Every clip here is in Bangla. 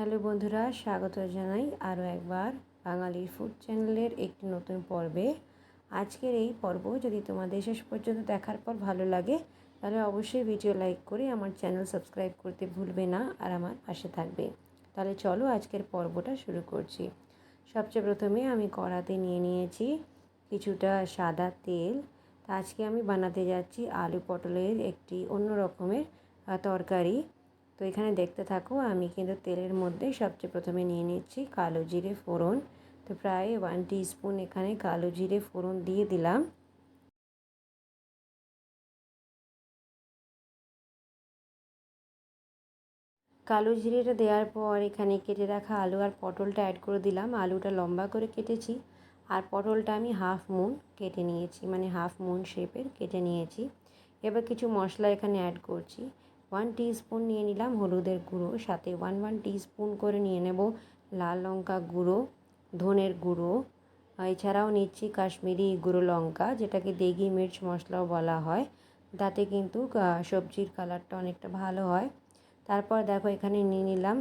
হ্যালো বন্ধুরা, স্বাগত জানাই আরও একবার বাঙালির ফুড চ্যানেলের একটি নতুন পর্বে। আজকের এই পর্ব যদি তোমাদের শেষ পর্যন্ত দেখার পর ভালো লাগে, তাহলে অবশ্যই ভিডিও লাইক করে আমার চ্যানেল সাবস্ক্রাইব করতে ভুলবে না আর আমার পাশে থাকবে। তাহলে চলো আজকের পর্বটা শুরু করছি। সবচেয়ে প্রথমে আমি কড়াতে নিয়ে নিয়েছি কিছুটা সাদা তেল। তা আজকে আমি বানাতে যাচ্ছি আলু পটলের একটি অন্য রকমের তরকারি। তো এখানে দেখতে থাকো, আমি কিন্তু তেলের মধ্যে সবচেয়ে প্রথমে নিয়ে নিচ্ছি কালো জিরে ফোড়ন। তো প্রায় ওয়ান স্পুন এখানে কালো জিরে ফোড়ন দিয়ে দিলাম। কালো জিরেটা দেওয়ার পর এখানে কেটে রাখা আলু আর পটলটা অ্যাড করে দিলাম। আলুটা লম্বা করে কেটেছি আর পটলটা আমি হাফ মুন কেটে নিয়েছি মানে হাফ মুন শেপের কেটে নিয়েছি। এবার কিছু মশলা এখানে অ্যাড করছি। ওয়ান স্পুন নিয়ে নিলাম হলুদের গুঁড়ো, সাথে ওয়ান ওয়ান স্পুন করে নিয়ে নেব লাল লঙ্কা গুঁড়ো, ধনের গুঁড়ো। এছাড়াও নিচ্ছি কাশ্মীরি গুঁড়ো লঙ্কা, যেটাকে দেগি মির্চ মশলাও বলা হয়। তাতে কিন্তু সবজির কালারটা অনেকটা ভালো হয়। তারপর দেখো এখানে নিয়ে নিলাম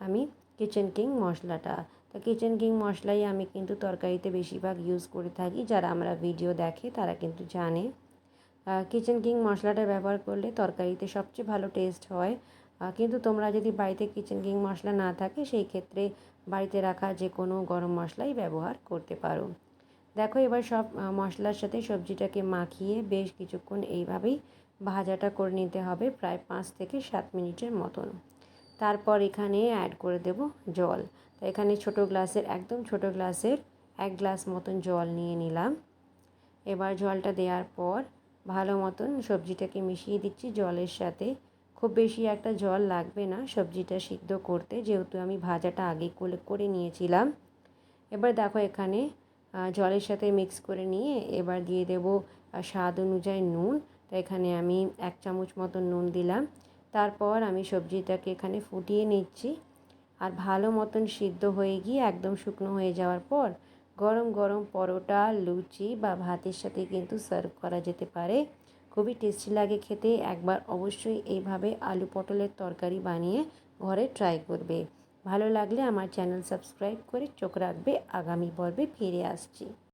আমি কিচেন কিং মশলাটা। তো কিচেন কিং মশলাই আমি কিন্তু তরকারিতে বেশিরভাগ ইউজ করে থাকি, যারা আমরা ভিডিও দেখে তারা কিন্তু জানে। কিচেন কিং মশলাটা ব্যবহার করলে তরকারিতে সবচেয়ে ভালো টেস্ট হয়। কিন্তু তোমরা যদি বাড়িতে কিচেন কিং মশলা না থাকে, সেই ক্ষেত্রে বাড়িতে রাখা যে কোনো গরম মশলাই ব্যবহার করতে পারো। দেখো, এবার সব মশলার সাথে সবজিটাকে মাখিয়ে বেশ কিছুক্ষণ এইভাবেই ভাজাটা করে নিতে হবে, প্রায় পাঁচ থেকে সাত মিনিটের মতন। তারপর এখানে অ্যাড করে দেব জল। তো এখানে ছোট গ্লাসের, একদম ছোট গ্লাসের এক গ্লাস মতন জল নিয়ে নিলাম। এবার জলটা দেওয়ার পর ভালো মতন সবজিটাকে মিশিয়ে দিচ্ছি জলের সাথে। খুব বেশি একটা জল লাগবে না সবজিটা সিদ্ধ করতে, যেহেতু আমি ভাজাটা আগে করে করে নিয়েছিলাম। এবার দেখো এখানে জলের সাথে মিক্স করে নিয়ে এবার দিয়ে দেব স্বাদ অনুযায়ী নুন। তো এখানে আমি এক চামচ মতন নুন দিলাম। তারপর আমি সবজিটাকে এখানে ফুটিয়ে নিচ্ছি। আর ভালো মতন সিদ্ধ হয়ে গিয়ে একদম শুকনো হয়ে যাওয়ার পর গরম গরম পরোটা, লুচি বা ভাতের সাথে কিন্তু সার্ভ করা যেতে পারে। খুবই টেস্টি লাগে খেতে। একবার অবশ্যই এইভাবে আলু পটলের তরকারি বানিয়ে ঘরে ট্রাই করবে। ভালো লাগলে আমার চ্যানেল সাবস্ক্রাইব করে চোখ রাখবে। আগামী পর্বে ফিরে আসছি।